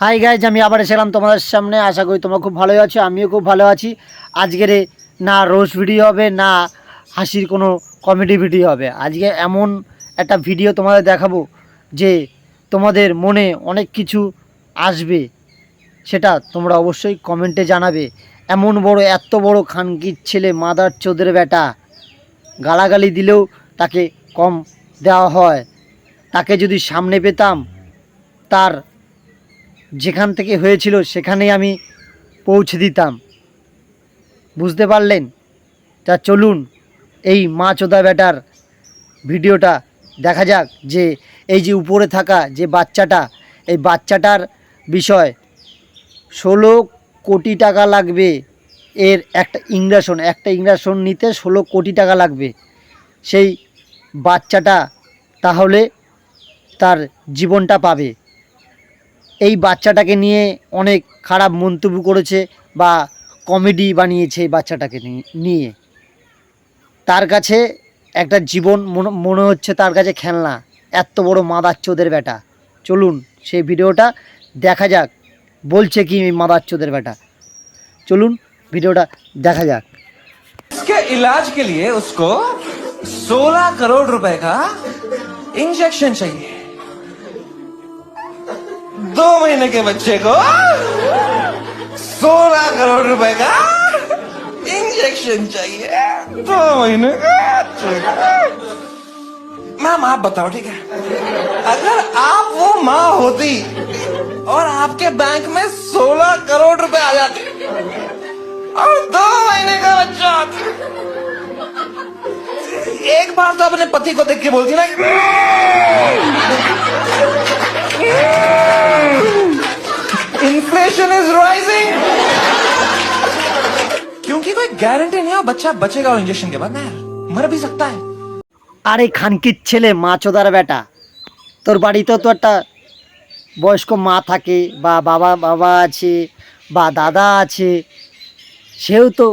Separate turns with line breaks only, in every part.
Hi guys আমি আবার এসেলাম তোমাদের সামনে। আশা করি তোমরা খুব ভালোই আছো, আমিও খুব ভালো আছি। আজকের না রোজ ভিডিও হবে, না হাসির কোনো কমেডি ভিডিও হবে। আজকে এমন একটা ভিডিও তোমাদের দেখাবো যে তোমাদের মনে অনেক কিছু আসবে, সেটা তোমরা অবশ্যই কমেন্টে জানাবে। এমন বড়, এত বড় খানকির ছেলে, মাদার চোদের বেটা, গালাগালি দিলেও তাকে কম দেওয়া হয়। তাকে যদি সামনে পেতাম, তার যেখান থেকে হয়েছিল সেখানেই আমি পৌঁছে দিতাম। বুঝতে পারলেন? তা চলুন, এই মা চোদা বেটার ভিডিওটা দেখা যাক যে এই যে উপরে থাকা যে বাচ্চাটা, এই বাচ্চাটার বিষয় ষোলো কোটি টাকা লাগবে। এর একটা ইংরাসন একটা ইংরাসন নিতে ষোলো কোটি টাকা লাগবে। সেই বাচ্চাটা তাহলে তার জীবনটা পাবে। এই বাচ্চাটাকে নিয়ে অনেক খারাপ মন্তব্য করেছে বা কমেডি বানিয়েছে এই বাচ্চাটাকে নি- নিয়ে তার কাছে একটা জীবন মনে- মনে হচ্ছে তার কাছে খেলনা এত বড় মাদার চোদের বেটা চলুন সেই ভিডিওটা দেখা যাক বলছে কি এই মাদার চোদের বেটা চলুন ভিডিওটা দেখা যাক
इसके इलाज के लिए उसको 16 करोड़ रुपए का इंजेक्शन चाहिए दो महीने के बच्चे को 16 करोड़ रुपए का इंजेक्शन चाहिए। दो महीने का मैम, आप बताओ, ठीक है? अगर आप वो माँ होती और आपके बैंक में 16 करोड़ रुपए आ जाते और दो महीने का बच्चा। एक बार तो अपने पति को देख के बोलती ना गारंटी नहीं है बच्चा बचेगा और इंजेक्शन के बाद ना मर भी सकता है
আর এই খানকির ছেলে মা চোদার বেটা তোর বাড়িতেও তো একটা বয়স্ক মা থাকে বা বাবা বাবা আছে বা দাদা আছে সেও তো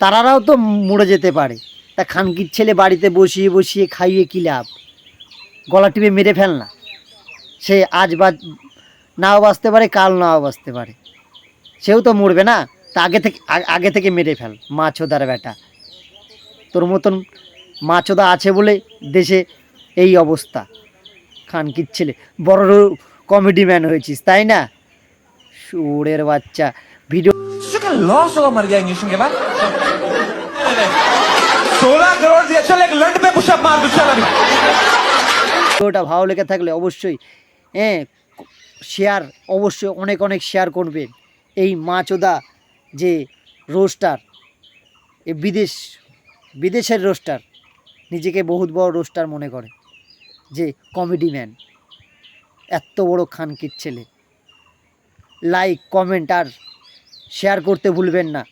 তারারাও তো মরে যেতে পারে তা খানকির ছেলে বাড়িতে বসিয়ে বসিয়ে খাইয়ে কী লাভ গলা টিপে মেরে ফেল না সে আজ বা নাও বাঁচতে পারে কাল নাও বাঁচতে পারে সেও তো মরবে না তা আগে থেকে আগে থেকে মেরে ফেল মাছোদার বেটা। তোর মতন মাছদা আছে বলে দেশে এই অবস্থা। খানকির ছেলে বড় কমেডি ম্যান হয়েছিস তাই না? সুরের বাচ্চা। ভিডিও
লস হলো
ভিডিওটা ভালো লেগে থাকলে অবশ্যই হ্যাঁ শেয়ার অবশ্যই অনেক অনেক শেয়ার করবেন এই মাছদা যে রোস্টার, এ বিদেশ, বিদেশের রোস্টার, নিজেকে বহুত বড় রোস্টার মনে করে, যে কমেডি ম্যান এত বড় খানকির ছেলে। লাইক, কমেন্ট আর শেয়ার করতে ভুলবেন না।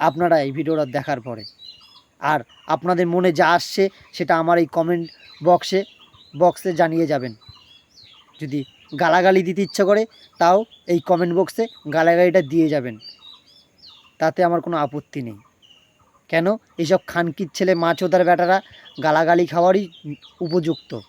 আপনারা এই ভিডিওটা দেখার পরে। আর আপনাদের মনে যা আসছে, সেটা আমার এই কমেন্ট বক্সে বক্সে জানিয়ে যাবেন। যদি গালাগালি দিতে ইচ্ছা করে, তাও এই কমেন্ট বক্সে গালাগালিটা দিয়ে যাবেন। তাতে আমার কোনো আপত্তি নেই। কেন? এইসব খানকির ছেলে, মাছ ওদার বেটারা গালাগালি খাওয়ারই উপযুক্ত।